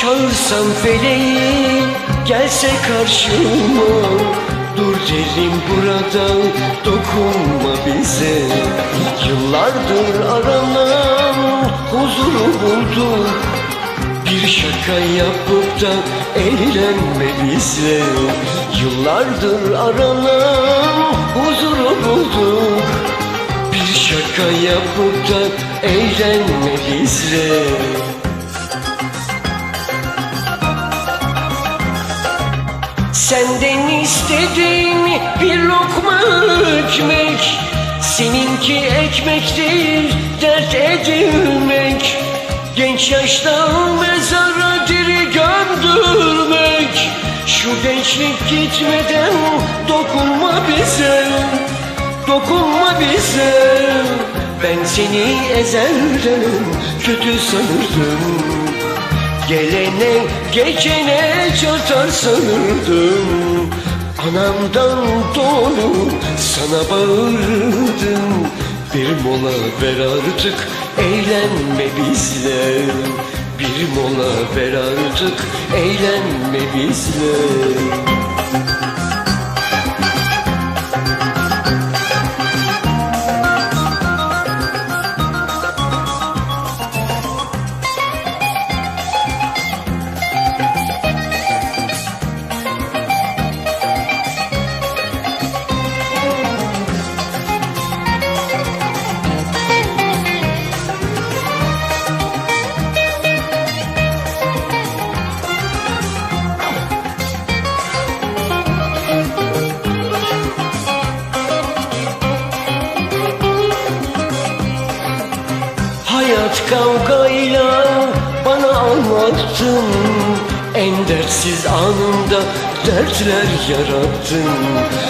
Sorsam feleği gelse karşıma. Dur derim burada dokunma bize. Yıllardır aranan huzuru bulduk Bir şaka yapıp da eğlenme bizle. Yıllardır aranan huzuru bulduk Bir şaka yapıp da eğlenme bizle Senden istediğim bir lokma ekmek Seninki ekmek değil dert edilmek. Genç yaşta mezara diri gömdürmek Şu gençlik gitmeden dokunma bize Dokunma bize. Ben seni ezelden kötü sanırdım Gelene geçene çatar sanırdım. Anamdan doğru sana bağırdım. Bir mola ver artık eğlenme bizle. Bir mola ver artık eğlenme bizle Hayat kavgayla bana anlattın. En dertsiz anımda dertler yarattın.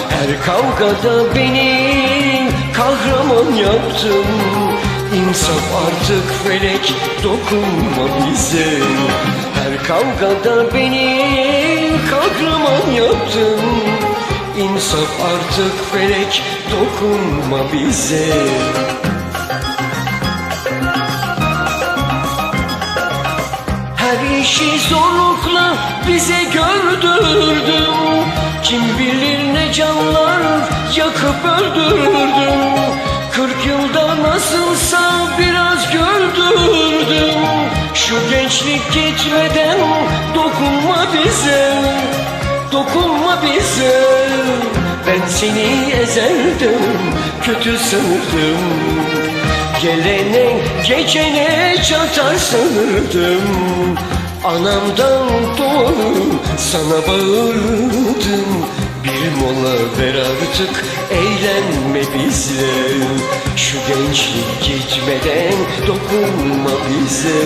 Her kavgada beni kahraman yaptın. İnsaf artık felek dokunma bize. Her kavgada beni kahraman yaptın. İnsaf artık felek dokunma bize işi zorlukla bize gördürdün Kim bilir ne canlar yakıp öldürdün Kırk yılda nasılsa biraz gördürdüm Şu gençlik gitmeden dokunma bize Dokunma bize. Ben seni ezelden kötü sanırdım Gelene geçene çatar sanırdım Anamdan doğru sana bağırdım. Bir mola ver artık eğlenme bizle Şu gençlik gitmeden dokunma bize